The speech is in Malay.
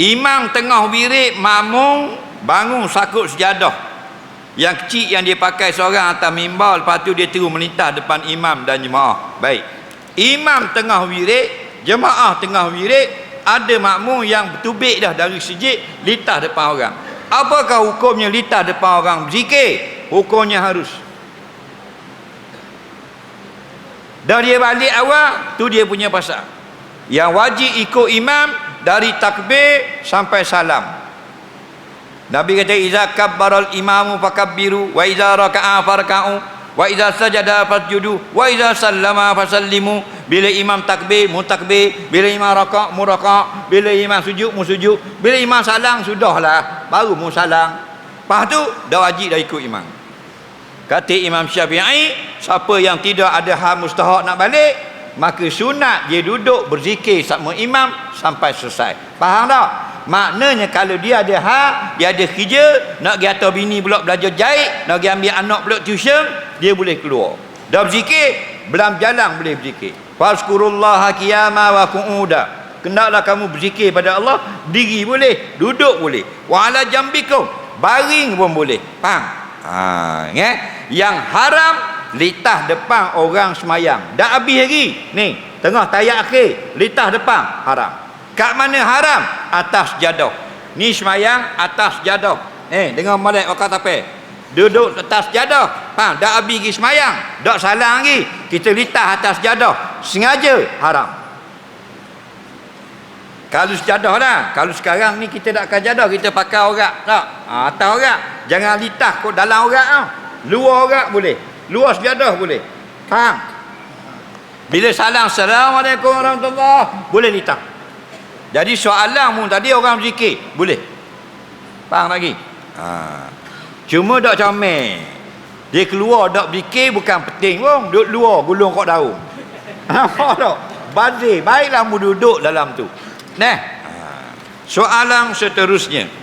Imam tengah wirid makmum bangun sakut sejadah. Yang kecil yang dia pakai seorang atas mimbar lepas tu dia terus melintas depan imam dan jemaah. Baik. Imam tengah wirid, jemaah tengah wirid, ada makmum yang bertubik dah dari sejid lintas depan orang. Apakah hukumnya lintas depan orang berzikir? Hukumnya harus. Dah dia balik awal, tu dia punya pasal. Yang wajib ikut imam dari takbir sampai salam. Nabi kata iza kabbaral imamu fakabbiru wa iza raka'a farka'u wa iza sajada fasjudu wa iza sallama fasallimu. Bila imam takbir mu takbir. Bila imam raka' mu raka' bila imam sujud mu sujud. Bila imam salam sudahlah baru mu salam. Lepas tu dah wajib dah ikut imam. Kata imam syafi'i siapa yang tidak ada hal mustahak nak balik maka sunat dia duduk berzikir sama imam sampai selesai faham tak Maknanya kalau dia ada hak, dia ada kerja, nak pergi atas bini pula belajar jahit, nak pergi ambil anak pula tuition, dia boleh keluar. Dah berzikir, belam jalan boleh berzikir. Fazkurullaha qiyama wa qu'uda. Hendaklah kamu berzikir pada Allah, diri boleh, duduk boleh. Wa ala jambikum, baring pun boleh. Faham? Ha, ya? Yang haram litah depan orang semayang. Dah habis lagi. Ni, tengah tayak akhir, litah depan haram. Kat mana haram? Atas jadah. Ni semayang atas jadah. Eh, dengar molek wakat apa? Duduk atas jadah. Ha, dah habis pergi semayang. Tak salah lagi. Kita litah atas jadah. Sengaja haram. Kalau sejadah lah. Kalau sekarang ni kita nak jadah, kita pakai orak. Tak? Ha, atas orak. Jangan litah kot dalam orak tau. Luar orak boleh. Luar sejadah boleh. Faham? Bila salam, Assalamualaikum warahmatullahi Boleh litah. Jadi soalan mu tadi orang berzikir. Boleh. Faham lagi? Ha. Cuma tak comel. Dia keluar tak berzikir bukan penting pun. Duduk luar gulung kat daun. Nampak tak? Bazir. Baiklah mu duduk dalam tu. Nah. Ha. Soalan seterusnya.